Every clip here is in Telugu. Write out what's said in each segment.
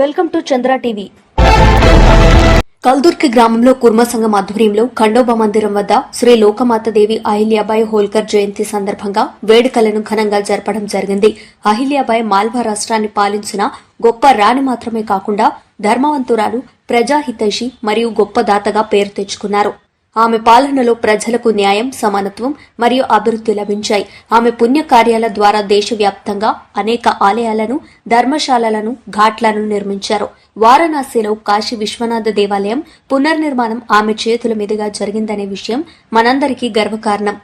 Welcome to Chandra TV. Kaldurki గ్రామంలో కుర్మ సంఘం ఆధ్వర్యంలో ఖండోబా మందిరం వద్ద శ్రీ లోకమాతదేవి అహిల్యాబాయి హోల్కర్ జయంతి సందర్భంగా వేడుకలను ఘనంగా జరపడం జరిగింది. అహిల్యాబాయి మాల్వా రాష్ట్రాన్ని పాలించిన గొప్ప రాణి మాత్రమే కాకుండా ధర్మవంతురాలు ప్రజాహితైషి మరియు గొప్ప దాతగా పేరు తెచ్చుకున్నారు. ఆమె పాలనలో ప్రజలకు న్యాయం సమానత్వం మరియు అభివృద్ధి లభించాయి. ఆమె పుణ్య కార్యాల ద్వారా దేశవ్యాప్తంగా అనేక ఆలయాలను ధర్మశాలలను ఘాట్లను నిర్మించారు. వారణాసిలో కాశీ విశ్వనాథ దేవాలయం పునర్నిర్మాణం ఆమె చేతుల మీదుగా జరిగిందనే విషయం మనందరికీ గర్వకారణం.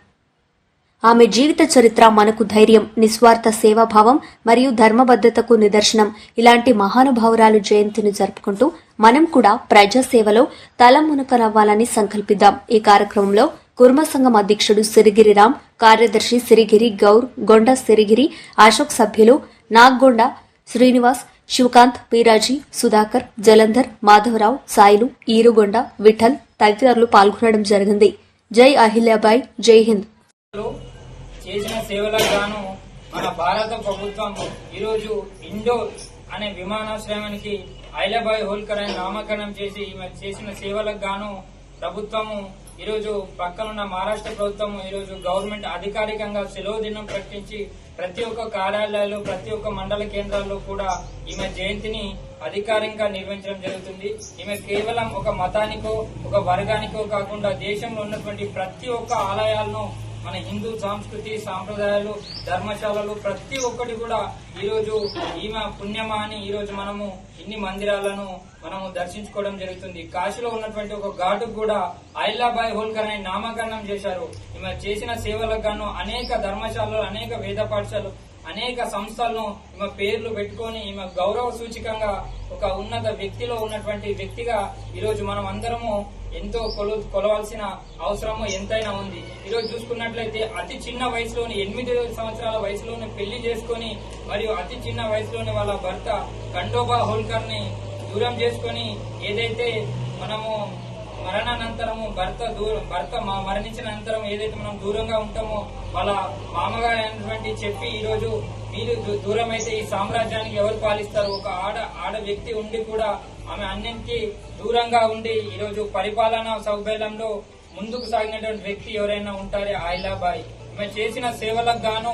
ఆమె జీవిత చరిత్ర మనకు ధైర్యం నిస్వార్థ సేవాభావం మరియు ధర్మబద్ధతకు నిదర్శనం. ఇలాంటి మహానుభావురాలు జయంతిని జరుపుకుంటూ మనం కూడా ప్రజాసేవలో తలమునకనవ్వాలని సంకల్పిద్దాం. ఈ కార్యక్రమంలో కుర్మ సంఘం అధ్యక్షుడు సిరిగిరి రామ్ కార్యదర్శి సిరిగిరి గౌర్ గొండ సిరిగిరి అశోక్ సభ్యులు నాగ్గొండ శ్రీనివాస్ శివకాంత్ పీరాజీ సుధాకర్ జలంధర్ మాధవరావు సాయిలు ఈరుగొండ విఠల్ తదితరులు పాల్గొనడం జరిగింది. జై అహిల్యాబాయ్ జై హింద్. చేసిన సేవలకు గాను మన భారత ప్రభుత్వం ఈరోజు ఇండోర్ అనే విమానాశ్రయానికి ఐలబాయ్ హోల్కర్ అని నామకరణం చేసి ఈమె చేసిన సేవలకు గాను ప్రభుత్వము ఈరోజు పక్కనున్న మహారాష్ట్ర ప్రభుత్వం ఈరోజు గవర్నమెంట్ అధికారికంగా సెలవు దినం ప్రకటించి ప్రతి ఒక్క కార్యాలయాలు ప్రతి ఒక్క మండల కేంద్రాల్లో కూడా ఈమె జయంతిని అధికారికంగా నిర్వహించడం జరుగుతుంది. ఈమె కేవలం ఒక మతానికో ఒక వర్గానికో కాకుండా దేశంలో ఉన్నటువంటి ప్రతి ఒక్క ఆలయాలను మన హిందూ సంస్కృతి సాంప్రదాయాలు ధర్మశాలలు ప్రతి ఒక్కటి కూడా ఈరోజు ఈమె పుణ్యమా అని ఈరోజు మనము ఇన్ని మందిరాలను మనము దర్శించుకోవడం జరుగుతుంది. కాశీలో ఉన్నటువంటి ఒక ఘాటుకు కూడా ఐల్లాబాయ్ హోల్కర్ అని నామకరణం చేశారు. ఈమె చేసిన సేవలకు గాను అనేక ధర్మశాలలు అనేక వేద పాఠశాలలు అనేక సంస్థలను ఈమె పేర్లు పెట్టుకొని ఈమె గౌరవ సూచికంగా ఒక ఉన్నత వ్యక్తిలో ఉన్నటువంటి వ్యక్తిగా ఈరోజు మనం అందరము ఎంతో కొలు కొలవాల్సిన అవసరము ఎంతైనా ఉంది. ఈరోజు చూసుకున్నట్లయితే అతి చిన్న వయసులోని ఎనిమిది సంవత్సరాల వయసులోనే పెళ్ళి చేసుకొని మరియు అతి చిన్న వయసులోనే వాళ్ళ భర్త కండోబా హోల్కర్ని దూరం చేసుకొని ఏదైతే మనము మరణానంతరము భర్త దూరం భర్త మరణించిన అనంతరం ఏదైతే మనం దూరంగా ఉంటామో వాళ్ళ మామగారు అయినటువంటి చెప్పి ఈ రోజు మీరు దూ- దూరం అయితే ఈ సామ్రాజ్యానికి ఎవరు పాలిస్తారు? ఒక ఆడ ఆడ వ్యక్తి ఉండి కూడా ఆమె అన్నింటికి దూరంగా ఉండి ఈ రోజు పరిపాలనా సౌకర్యంలో ముందుకు సాగినటువంటి వ్యక్తి ఎవరైనా ఉంటారే? ఆయిలాబాయి. ఆమె చేసిన సేవలకు గాను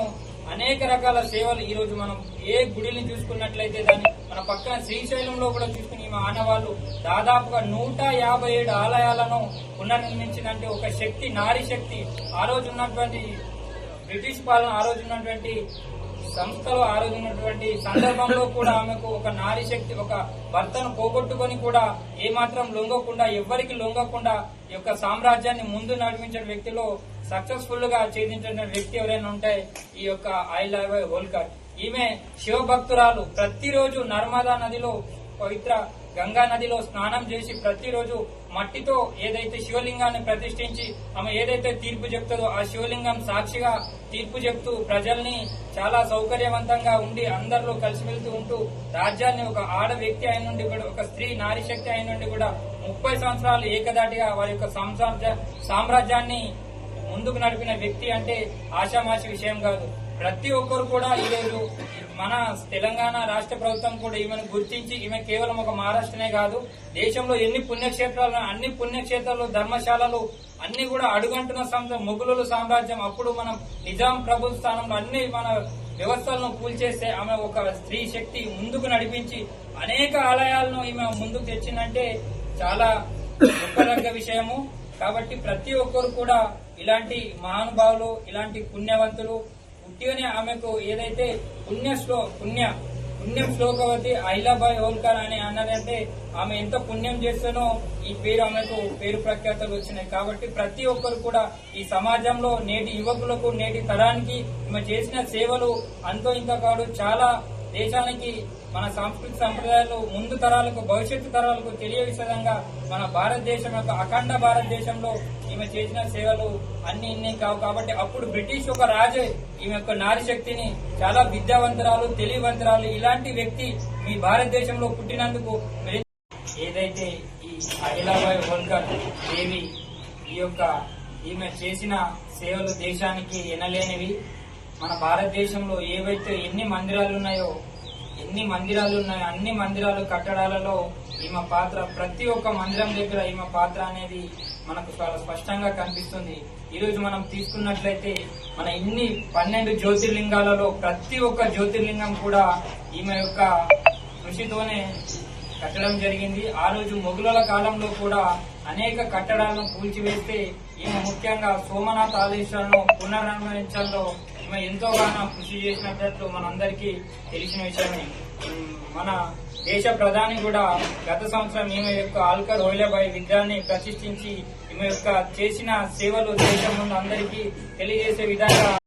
అనేక రకాల సేవలు ఈ రోజు మనం ఏ గుడిని చూసుకున్నట్లయితే దాన్ని మన పక్కన శ్రీశైలంలో కూడా చూసుకుని మా ఆనవాళ్ళు దాదాపుగా నూట యాభై ఏడు ఆలయాలను పునర్నిర్మించినంటే ఒక శక్తి నారీ శక్తి ఆ రోజు ఉన్నటువంటి బ్రిటిష్ పాలన ఆ రోజు ఉన్నటువంటి సంస్థలో ఆ సందర్భంలో కూడా ఆమెకు ఒక నారీ శక్తి ఒక భర్తను పోగొట్టుకొని కూడా ఏమాత్రం లొంగకుండా ఎవ్వరికి లొంగకుండా ఈ యొక్క సామ్రాజ్యాన్ని ముందు నడిపించిన వ్యక్తిలో సక్సెస్ఫుల్గా ఛేదించిన వ్యక్తి ఎవరైనా ఉంటే ఈ యొక్క ఐ లవ్ హోల్కర్. ఈమె శివభక్తురాలు. ప్రతిరోజు నర్మదా నదిలో పవిత్ర గంగా నదిలో స్నానం చేసి ప్రతిరోజు మట్టితో ఏదైతే శివలింగాన్ని ప్రతిష్ఠించి ఆమె ఏదైతే తీర్పు చెప్తుందో ఆ శివలింగం సాక్షిగా తీర్పు చెప్తూ ప్రజల్ని చాలా సౌకర్యవంతంగా ఉండి అందరిలో కలిసి వెళ్తూ ఉంటూ రాజ్యాన్ని ఒక ఆడ వ్యక్తి అయిన నుండి కూడా ఒక స్త్రీ నారీ శక్తి అయిన నుండి కూడా ముప్పై సంవత్సరాలు ఏకదాటిగా వారి యొక్క సామ్రాజ్యాన్ని ముందుకు నడిపిన వ్యక్తి అంటే ఆషామాషి విషయం కాదు. ప్రతి ఒక్కరు కూడా ఈరోజు మన తెలంగాణ రాష్ట్ర ప్రభుత్వం కూడా ఈమెను గుర్తించి ఈమె కేవలం ఒక మహారాష్ట్రనే కాదు దేశంలో ఎన్ని పుణ్యక్షేత్రాలు అన్ని పుణ్యక్షేత్రాలు ధర్మశాలలు అన్ని కూడా అడుగంటున్న సంస్థ మొఘలుల సామ్రాజ్యం అప్పుడు మనం నిజాం ప్రభు స్థానంలో అన్ని మన వ్యవస్థలను కూల్చేస్తే ఆమె ఒక స్త్రీ శక్తి ముందుకు నడిపించి అనేక ఆలయాలను ఈమె ముందుకు తెచ్చిందంటే చాలా గొప్పదగ్గ విషయము. కాబట్టి ప్రతి ఒక్కరు కూడా ఇలాంటి మహానుభావులు ఇలాంటి పుణ్యవంతులు ఉట్టిగానే ఆమెకు ఏదైతే పుణ్య శ్లో పుణ్య పుణ్యం శ్లోకవతి అహిలాబాయ్ హోల్కర్ అని అన్నదంటే ఆమె ఎంత పుణ్యం చేస్తానో ఈ పేరు ఆమెకు పేరు ప్రఖ్యాతలు వచ్చినాయి. కాబట్టి ప్రతి ఒక్కరు కూడా ఈ సమాజంలో నేటి యువకులకు నేటి తరానికి ఆమె చేసిన సేవలు అంతో ఇంత కాదు చాలా దేశానికి మన సాంస్కృతిక సంప్రదాయాలు ముందు తరాలకు భవిష్యత్తు తరాలకు తెలియ విధంగా మన భారతదేశం యొక్క అఖండ భారతదేశంలో ఈమె చేసిన సేవలు అన్ని ఇన్ని కావు. కాబట్టి అప్పుడు బ్రిటిష్ ఒక రాజు. ఈమె యొక్క నారి శక్తిని చాలా విద్యావంతురాలు తెలివివంతరాలు ఇలాంటి వ్యక్తి మీ భారతదేశంలో పుట్టినందుకు ఏదైతే ఈ అఖిలాబాయి హోల్కర్ దేవి ఈ యొక్క ఈమె చేసిన సేవలు దేశానికి ఎనలేనివి మన భారతదేశంలో ఏవైతే ఎన్ని మందిరాలు ఉన్నాయో ఎన్ని మందిరాలు ఉన్నాయో అన్ని మందిరాలు కట్టడాలలో ఈమె పాత్ర ప్రతి ఒక్క మందిరం దగ్గర ఈమె పాత్ర అనేది మనకు చాలా స్పష్టంగా కనిపిస్తుంది. ఈరోజు మనం తీసుకున్నట్లయితే మన ఇన్ని పన్నెండు జ్యోతిర్లింగాలలో ప్రతి ఒక్క జ్యోతిర్లింగం కూడా ఈమె యొక్క కృషితోనే కట్టడం జరిగింది. ఆ రోజు మొఘలుల కాలంలో కూడా అనేక కట్టడాలను కూల్చివేస్తే ఈమె ముఖ్యంగా సోమనాథ్ ఆదేశాలను పునర్నిర్మించడంలో ఈమె ఎంతోగానో కృషి చేసినట్లు మనందరికీ తెలిసిన విషయమే. మన దేశ ప్రధాని కూడా గత సంవత్సరం ఈమె యొక్క ఆల్కర్ హోయిలాబాయి విగ్రహాన్ని ప్రతిష్ఠించి ఈమె యొక్క చేసిన సేవలు దేశం ముందు అందరికీ తెలియజేసే విధంగా